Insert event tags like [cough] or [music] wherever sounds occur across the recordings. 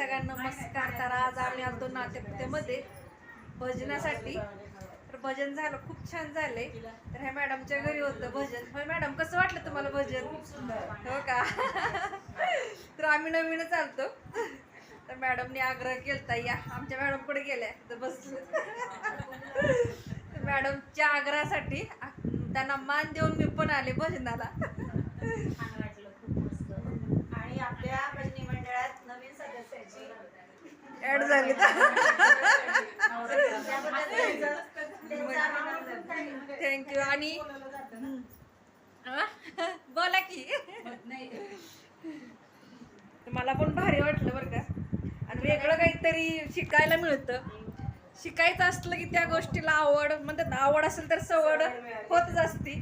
सगळ्यांना नमस्कार तर आज आम्ही आलतो नाट्यमध्ये भजनासाठी. तर भजन झालं खूप छान झाले तर ह्या मॅडमच्या घरी होतं भजन. होय मॅडम कसं वाटलं तुम्हाला भजन? हो का? [laughs] तर आम्ही नवीनच आलतो. तर मॅडमने आग्रह केलता या आमच्या मॅडम पुढे गेल्या. तर बसले. [laughs] तर मॅडमच्या आग्रहासाठी त्यांना मान देऊन मी पण आले भजनाला छान वाटलं खूप मस्त आणि आपल्या भजनी मंडळात नवीन सदस्याची ऍड झाली थँक्यू आणि बोला की. मला पण भारी वाटलं बरं का. आणि वेगळं काहीतरी शिकायला मिळतं. शिकायचं असलं की त्या गोष्टीला आवड म्हणतात आवड असेल तर सवड होतच असती.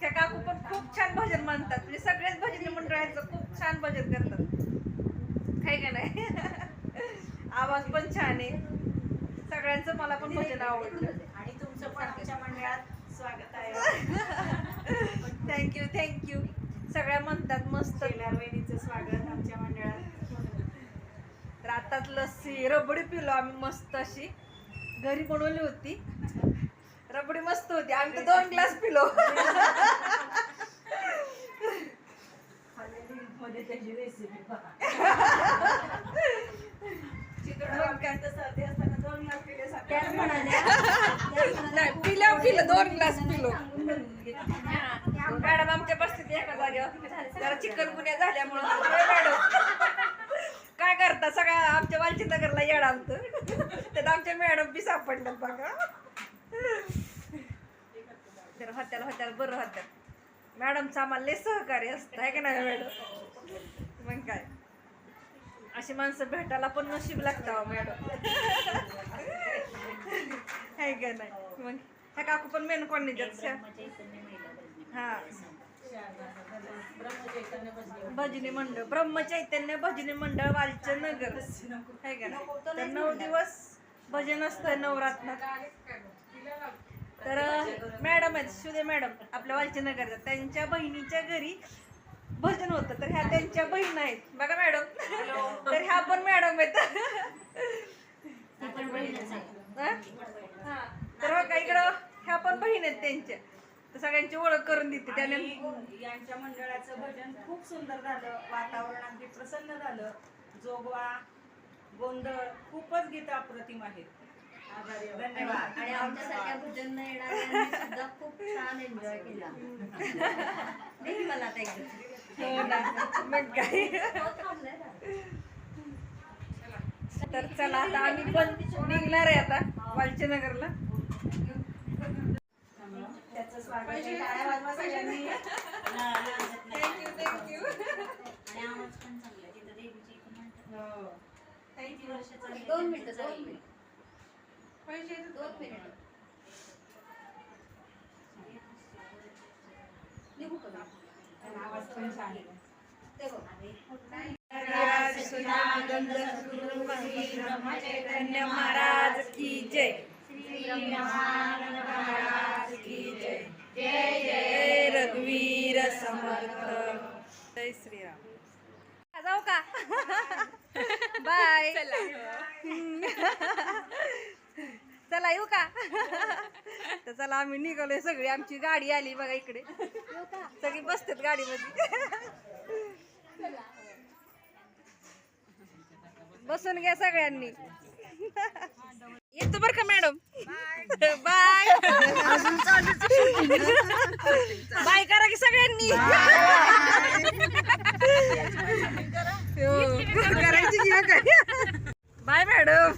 त्या काकू पण खूप छान भजन मानतात म्हणजे सगळेच भजनी मंडळाचं खूप छान भजन करतात. काय का नाही? आवाज पण छान आहे. सगळ्यांचं मला पण भजन आवडलं. आणि तुमचं पण आमच्या मंडळात स्वागत आहे. [laughs] थँक्यू थँक्यू सगळ्या म्हणतात मस्त. स्वागत आमच्या मंडळात. आताच लस्सी रबडी पिलो आम्ही मस्त अशी. घरी बनवली होती. रबडी मस्त होती. आम्ही तर दोन ग्लास पिलो. मध्ये त्याची रेसिपी दोन ग्लास पिले त्याच सकाळी. म्हणाल्या नाही पिल्या पिलं दोन ग्लास पिलो. मॅडम आमच्या बसतील एका जागेवर जरा चिकन गुन्हे झाल्यामुळं मॅडम? काय करता? सगळ्या आमच्या वालची नगरला येड आलतं. त्यात आमच्या मॅडम बी सापडल्यात बघा. तर होत्याला होत्याला बरं होत्या मॅडमचं आम्हाला लय सहकार्य असतं आहे का नाही मॅडम? मग काय? अशी माणसं भेटायला पण नशीब लागतं मॅडम. आहे का नाही? मग ह्या काकू पण मेन कोण भजनी हा. भजनी मंडळ ब्रह्मचैतन्य भजनी मंडळ वालचंद नगर. आहे का नाही? तर नऊ दिवस भजन असतं नवरात्रात. तर मॅडम आहेत सुदे मॅडम आपल्या वालचंद नगरच्या त्यांच्या बहिणीच्या घरी भजन होतं तर ह्या त्यांच्या बहीण आहेत. बघा मॅडम. तर ह्या पण मॅडम आहेत. तर का इकडं ह्या पण बहीण आहेत त्यांच्या. तर सगळ्यांची ओळख करून देते त्याने यांच्या मंडळाचं भजन खूप सुंदर झालं. वातावरण अगदी प्रसन्न झालं. जोगवा गोंधळ खूपच गीत अप्रतिम आहेत. धन्यवाद. आणि आमच्यासारख्या भजन सुद्धा खूप छान एन्जॉय केला. [laughs] नाही मला आता एकदा. मग काय? हो, थांबलंय ना. तर चला आता आम्ही पण निघणार आहे आता वालचीनगरला. त्याचं स्वागत आहे. टाळ्या वाजवा सगळ्यांनी? थँक्यू थँक्यू आणि आवाज पण चांगला आहे. तिथं देवीची पण म्हणतात. हो? दोन मिनिटं दोन मिनिट. पैसे दोन मिनिट. निघू का? महाराज की जय महाराज की जय जय जय रघुवीर समर्थ जय श्रीराम जाऊ का बाय चला येऊ का? [laughs] तर चला आम्ही निघालोय सगळी आमची गाडी आली बघा इकडे. सगळी बसतात गाडीमध्ये. बसून घ्या सगळ्यांनी. येतो बर का मॅडम? बाय. बाय करा की सगळ्यांनी. हो, करायची की मग काय बाय मॅडम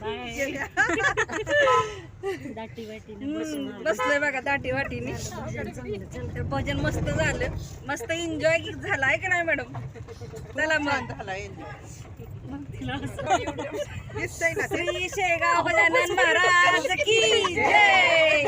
बसलोय बघा दाटी वाटीने तर भजन मस्त झालं. मस्त एन्जॉय झाला आहे की नाही मॅडम चला मग. श्री शेगाव गजानन महाराज की जय.